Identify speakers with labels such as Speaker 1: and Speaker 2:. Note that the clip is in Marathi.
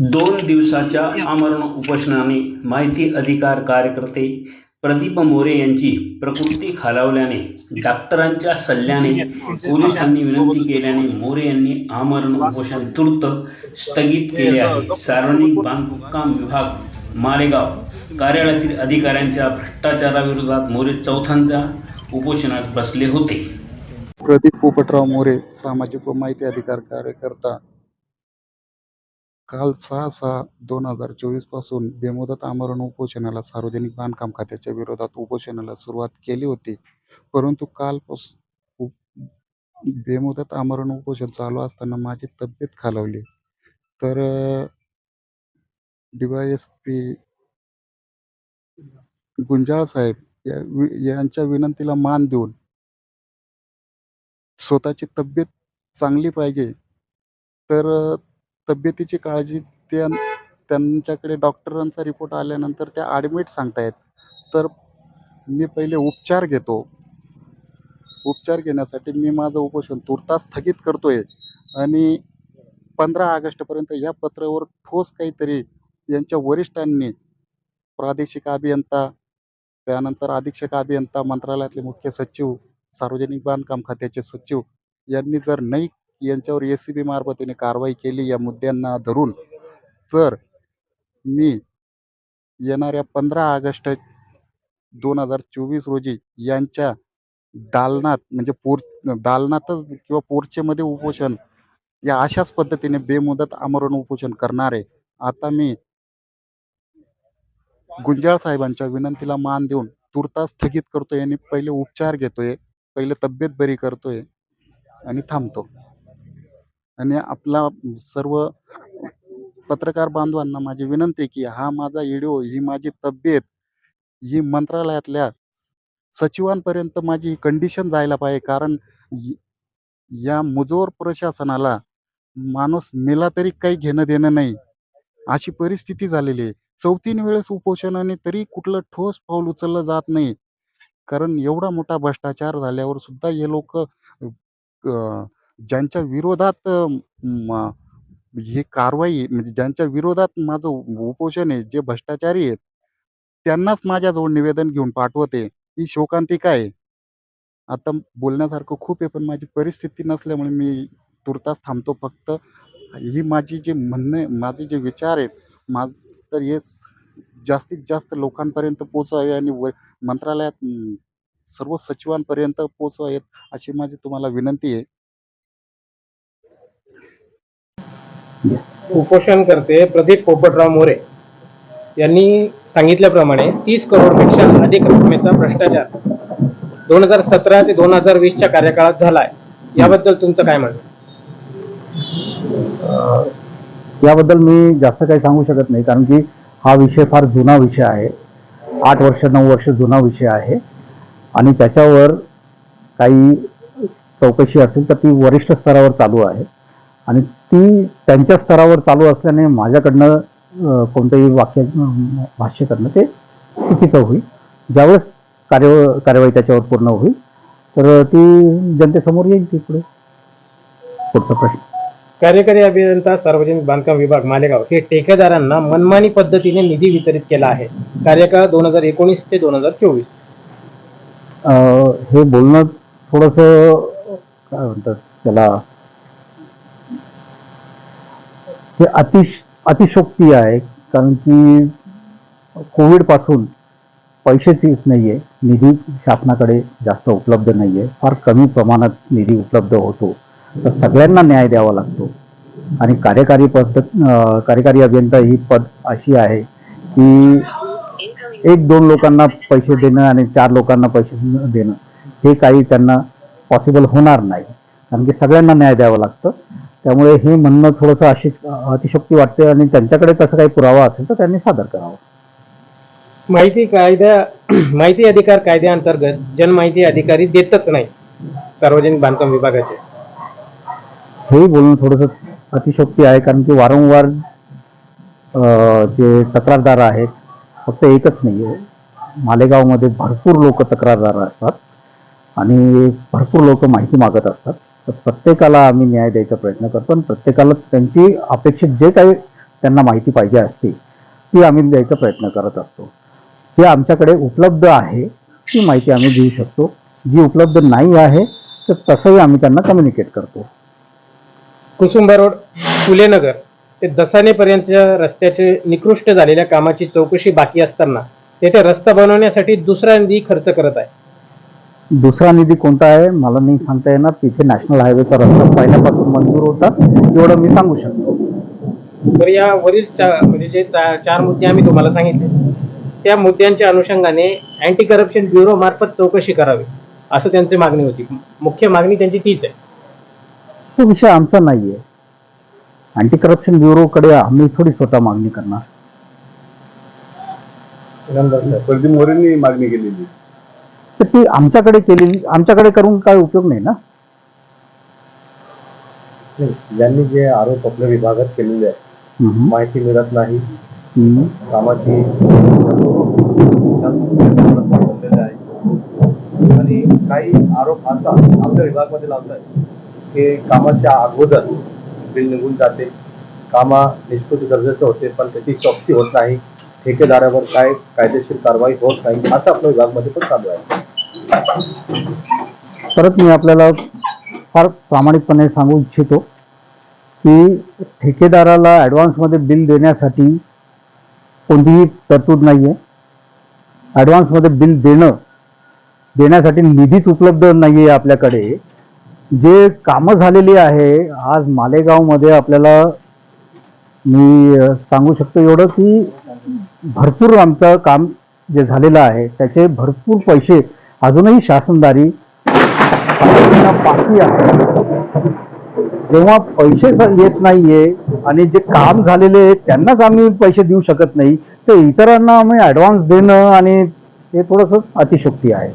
Speaker 1: दोन दिवसाच्या आमरण उपोषणाने माहिती अधिकार कार्यकर्ते प्रदीप मोरे यांची प्रकृती खालावल्याने डॉक्टरांच्या सल्ल्याने पोलिसांनी विनंती केल्याने मोरे यांनी आमरण उपोषण तूर्त स्थगित केले आहे. सार्वजनिक बांधकाम विभाग मालेगाव कार्यालयातील अधिकाऱ्यांच्या भ्रष्टाचाराविरोधात मोरे चौथ्यांदा उपोषणात बसले होते.
Speaker 2: प्रदीप पोपटराव मोरे सामाजिक व माहिती अधिकार कार्यकर्ता काल सहा सहा दोन हजार चोवीसपासून बेमुदत आमरण उपोषणाला सार्वजनिक बांधकाम खात्याच्या विरोधात उपोषणाला सुरुवात केली होती. परंतु कालपासून बेमुदत आमरण उपोषण चालू असताना माझी तब्येत खालावली. तर डीवायएस पी गुंजाळ साहेब या वि- यांच्या विनंतीला मान देऊन स्वतःची तब्येत चांगली पाहिजे. तर तब्येतीची काळजी त्या त्यांच्याकडे डॉक्टरांचा रिपोर्ट आल्यानंतर त्या ॲडमिट सांगतायत. तर मी पहिले उपचार घेतो. उपचार घेण्यासाठी मी माझं उपोषण तुर्तास स्थगित करतोय. आणि पंधरा ऑगस्टपर्यंत या पत्रावर ठोस काहीतरी यांच्या वरिष्ठांनी प्रादेशिक अभियंता त्यानंतर अधीक्षक अभियंता मंत्रालयातले मुख्य सचिव सार्वजनिक बांधकाम खात्याचे सचिव यांनी जर नाही यांच्यावर ए सी बी मार्फतीने कारवाई केली या मुद्द्यांना धरून तर मी येणाऱ्या पंधरा ऑगस्ट दोन हजार चोवीस रोजी यांच्या दालनात म्हणजे पोर दालनातच किंवा पोर्चेमध्ये उपोषण या अशाच पद्धतीने बेमुदत आमरण उपोषण करणार आहे आता मी गुंजाळ साहेबांच्या विनंतीला मान देऊन तुर्तास स्थगित करतोय आणि पहिले उपचार घेतोय पहिले तब्येत बरी करतोय आणि थांबतो. आणि आपला सर्व पत्रकार बांधवांना माझी विनंती की हा माझा व्हिडिओ ही माझी तब्येत ही मंत्रालयातल्या सचिवांपर्यंत माझी कंडिशन जायला पाहिजे. कारण या मुजोर प्रशासनाला माणूस मेला तरी काही घेणं देणं नाही. अशी परिस्थिती झालेली आहे. चौथीन वेळेस उपोषणाने तरी कुठलं ठोस पाऊल उचललं जात नाही. कारण एवढा मोठा भ्रष्टाचार झाल्यावर सुद्धा हे लोक ज्यांच्या विरोधात म, ही कारवाई म्हणजे ज्यांच्या विरोधात माझं उपोषण आहे जे भ्रष्टाचारी आहेत त्यांनाच माझ्याजवळ निवेदन घेऊन पाठवते. ही शोकांतिका आहे. आता बोलण्यासारखं खूप आहे पण माझी परिस्थिती नसल्यामुळे मी तुर्तास थांबतो फक्त. ही माझी जे म्हणणे माझे जे विचार आहेत माझ तर हे जास्तीत जास्त लोकांपर्यंत पोचावे आणि व मंत्रालयात सर्व सचिवांपर्यंत पोचवावेत अशी माझी तुम्हाला विनंती आहे.
Speaker 3: उपोषण करते प्रदीप पोपटराव मोरे. यांनी सांगितल्याप्रमाणे तीस करोडपेक्षा अधिक रकमेचा भ्रष्टाचार दोन हजार सतरा ते दोन हजार वीसच्या कार्यकाळात झालाय. याबद्दल तुमचं काय म्हणणं?
Speaker 4: याबद्दल मी जास्त काही सांगू शकत नाही कारण की हा विषय फार जुना विषय आहे. आठ वर्ष नऊ वर्ष जुना विषय आहे. आणि त्याच्यावर काही चौकशी असेल तर ती वरिष्ठ स्तरावर चालू आहे. आणि ती त्यांच्या स्तरावर चालू असल्याने माझ्याकडनं कोणतंही वाक्य भाष्य करणं ते चुकीचं होईल. ज्यावेळेस कार्य कार्यवाही त्याच्यावर पूर्ण होईल तर ती जनतेसमोर येईल ती पुढे पुढचा प्रश्न.
Speaker 3: कार्यकारी अभियंता सार्वजनिक बांधकाम विभाग मालेगाव हे ठेकेदारांना मनमानी पद्धतीने निधी वितरित केला आहे. कार्यकाळ दोन हजार एकोणीस ते दोन हजार चोवीस.
Speaker 4: हे बोलणं थोडस काय म्हणतात त्याला हे अतिश अतिशोक्ती आहे कारण की कोविडपासून पैसेच येत नाहीये निधी शासनाकडे जास्त उपलब्ध नाहीये फार कमी प्रमाणात निधी उपलब्ध होतो. तर सगळ्यांना न्याय द्यावा लागतो. आणि कार्यकारी पद्धत कार्यकारी अभियंता ही पद अशी आहे की एक दोन लोकांना पैसे देणं आणि चार लोकांना पैसे देणं हे काही त्यांना पॉसिबल होणार नाही. कारण की सगळ्यांना न्याय द्यावं लागतं. त्यामुळे हे म्हणणं थोडंसं अशी अतिशक्ती वाटते आणि त्यांच्याकडे तसं काही पुरावा असेल तर त्यांनी सादर करावा.
Speaker 3: माहिती कायद्या माहिती अधिकार कायद्याअंतर्गत जनमाहिती अधिकारी देतच नाही सार्वजनिक बांधकाम विभागाचे.
Speaker 4: हेही बोलणं थोडंसं अतिशोक्ती आहे कारण की वारंवार जे तक्रारदार आहेत फक्त एकच नाही आहे मालेगावमध्ये भरपूर लोक तक्रारदार असतात आणि भरपूर लोक माहिती मागत असतात. तर प्रत्येकाला आम्ही न्याय द्यायचा प्रयत्न करतो आणि प्रत्येकाला त्यांची अपेक्षित जे काही त्यांना माहिती पाहिजे असते ती आम्ही द्यायचा प्रयत्न करत असतो. जे आमच्याकडे उपलब्ध आहे ती माहिती आम्ही देऊ शकतो. जी उपलब्ध नाही आहे तर तसंही आम्ही त्यांना कम्युनिकेट करतो.
Speaker 3: कुसुंबा रोड फुलेनगर ते दसानेपर्यंतच्या रस्त्याचे निकृष्ट झालेल्या कामाची चौकशी बाकी असताना तेथे रस्ता बनवण्यासाठी दुसरा निधी खर्च करत आहे.
Speaker 4: दुसरा निधी कोणता आहे? मला नाही सांगता येणार. तिथे नॅशनल हायवेचा रस्ता पहिल्यापासून मंजूर होता. एवढं मी सांगू शकतो.
Speaker 3: तर या वरील चा- म्हणजे जे चा- चार मुद्दे आम्ही तुम्हाला सांगितले. त्या मुद्द्यांच्या अनुषंगाने अँटी करप्शन ब्युरो मार्फत चौकशी करावी असं त्यांची मागणी होती. मुख्य मागणी त्यांची तीच आहे.
Speaker 4: तो विषय आमचा नाहीये. अँटी करप्शन ब्युरोकडे आम्ही थोडी स्वतः मागणी करणार.
Speaker 5: प्रदीप मोरेंनी मागणी केलेली
Speaker 4: तर ती आमच्याकडे केलेली आमच्याकडे करून काय उपयोग नाही ना
Speaker 5: यांनी जे आरोप आपल्या विभागात केलेले आहे. माहिती मिळत नाही
Speaker 4: हम्म.
Speaker 5: कामाची आणि काही आरोप असा आपल्या विभागामध्ये लावतात की कामाच्या अगोदर बिल निघून जाते कामा निष्कृती गरजेचं होते पण त्याची चौकशी होत नाही ठेकेदारावर काय कायदेशीर कारवाई होत नाही असं आपल्या विभागामध्ये पण चालू आहे
Speaker 4: परत मी आपल्याला फार प्रामाणिकपणे सांगू इच्छितो की ठेकेदाराला ॲडव्हान्समध्ये बिल देण्यासाठी कोणतीही तरतूद नाही आहे ॲडव्हान्समध्ये बिल देणं देण्यासाठी निधीच उपलब्ध नाही आहे आपल्याकडे. जे कामं झालेली आहे आज मालेगावमध्ये आपल्याला मी सांगू शकतो एवढं की भरपूर आमचं काम जे झालेलं आहे त्याचे भरपूर पैसे अजूनही शासनदारी बाकी आहे. जेव्हा पैसे येत नाहीये आणि जे काम झालेले आहे त्यांनाच आम्ही पैसे देऊ शकत नाही ते इतरांना आम्ही ऍडव्हान्स देणं आणि हे थोडंसं अतिशोक्ती आहे.